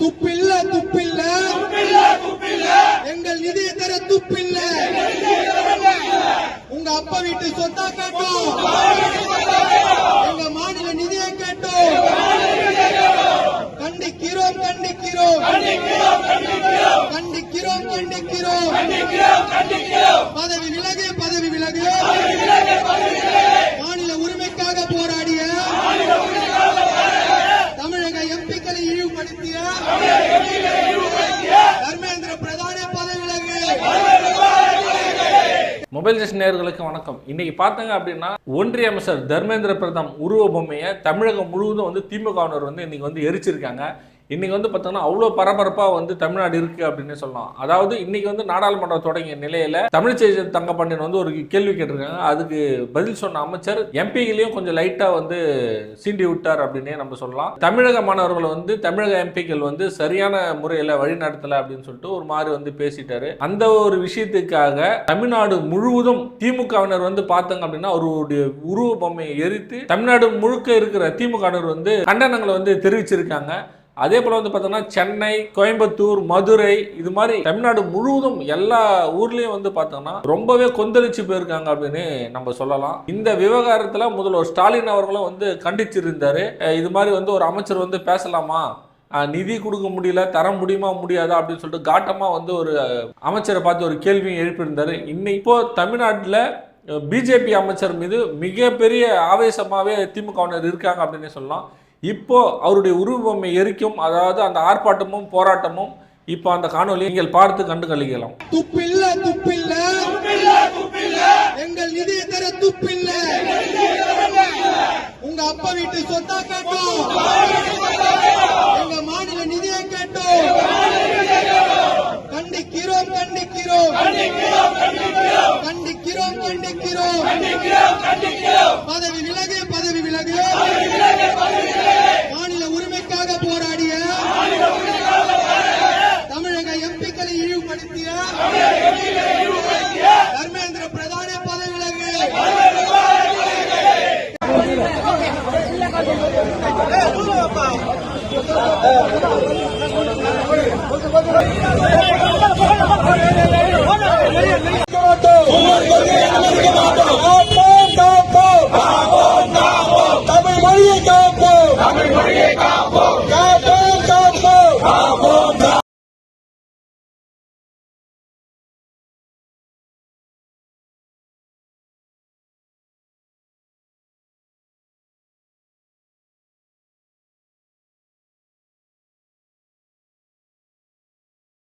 துப்பில்ல துப்பில்ல எங்கள் நிதியை தர துப்பில்ல உங்க அப்பா வீட்டு சொத்தா கேட்டோம் எங்க மாநில நிதியை கேட்டோம் கண்டிக்கிறோம் கண்டிக்கிறோம் கண்டிக்கிறோம் கண்டிக்கிறோம் பதவி விலகு பதவி விலகு. மாநில உரிமைக்காக போராடிய தமிழக எம்பிக்களை இழிவுபடுத்திய தர்மேந்திர பிரதான பதவி மொபைல் ஸ்டேஷன் நேயர்களுக்கு வணக்கம். இன்னைக்கு பார்த்தாங்க அப்படின்னா ஒன்றிய அமைச்சர் தர்மேந்திர பிரதான் உருவ பொம்மையை தமிழகம் முழுவதும் வந்து திமுகவினர் வந்து இன்னைக்கு வந்து எரிச்சிருக்காங்க. இன்றைக்கி வந்து பார்த்தோம்னா அவ்வளோ பரபரப்பாக வந்து தமிழ்நாடு இருக்குது அப்படின்னு சொல்லலாம். அதாவது இன்றைக்கி வந்து நாடாளுமன்றம் தொடங்கிய நிலையில் தமிழிசை தங்கப்பாண்டியன் வந்து ஒரு கேள்வி கேட்டிருக்காங்க. அதுக்கு பதில் சொன்ன அமைச்சர் எம்பிகளையும் கொஞ்சம் லைட்டாக வந்து சீண்டி விட்டார் அப்படின்னே நம்ம சொல்லலாம். தமிழக மாணவர்களை வந்து தமிழக எம்பிக்கள் வந்து சரியான முறையில் வழிநடத்தலை அப்படின்னு சொல்லிட்டு ஒரு மாதிரி வந்து பேசிட்டாரு. அந்த ஒரு விஷயத்துக்காக தமிழ்நாடு முழுவதும் திமுகவினர் வந்து பார்த்தாங்க அப்படின்னா அவருடைய உருவ பொம்மையை எரித்து தமிழ்நாடு முழுக்க இருக்கிற திமுகவினர் வந்து கண்டனங்களை வந்து தெரிவிச்சிருக்காங்க. அதே போல் வந்து பார்த்தோம்னா சென்னை கோயம்புத்தூர் மதுரை இது மாதிரி தமிழ்நாடு முழுவதும் எல்லா ஊர்லேயும் வந்து பார்த்தோம்னா ரொம்பவே கொந்தளிச்சு போயிருக்காங்க அப்படின்னு நம்ம சொல்லலாம். இந்த விவகாரத்தில் முதல்வர் ஸ்டாலின் அவர்களும் வந்து கண்டிச்சிருந்தாரு. இது மாதிரி வந்து ஒரு அமைச்சர் வந்து பேசலாமா? நிதி கொடுக்க முடியல தர முடியுமா முடியாதா அப்படின்னு சொல்லிட்டு காட்டமாக வந்து ஒரு அமைச்சரை பார்த்து ஒரு கேள்வியும் எழுப்பியிருந்தார். இன்னும் இப்போ தமிழ்நாட்டில் பிஜேபி அமைச்சர் மீது மிகப்பெரிய ஆவேசமாகவே திமுகவினர் இருக்காங்க அப்படின்னு சொல்லலாம். இப்போ அவருடைய உருவபொம்மை எரிக்கும் அதாவது அந்த ஆர்ப்பாட்டமும் போராட்டமும் இப்போ அந்த காணொலியை நீங்கள் பார்த்து கண்டு கழிக்கலாம். துப்பில்ல துப்பில்ல. எங்கள் நிதியை தர துப்பில்ல. உங்க அப்பா வீட்டு சொத்தா கேட்டோம். எங்க மாநில நிதியை கேட்டோம். கண்டிக்கிறோம் கண்டிக்கிறோம். கண்டிக்கிறோம் கண்டிக்கிறோம். பதவி விலகு பதவி விலகு. ಉಳಿಸಿಯ ಧರ್ಮೇಂದ್ರ ಪ್ರಧಾನ ಪದಗಳಿಗೆ ಹೋರಾಟ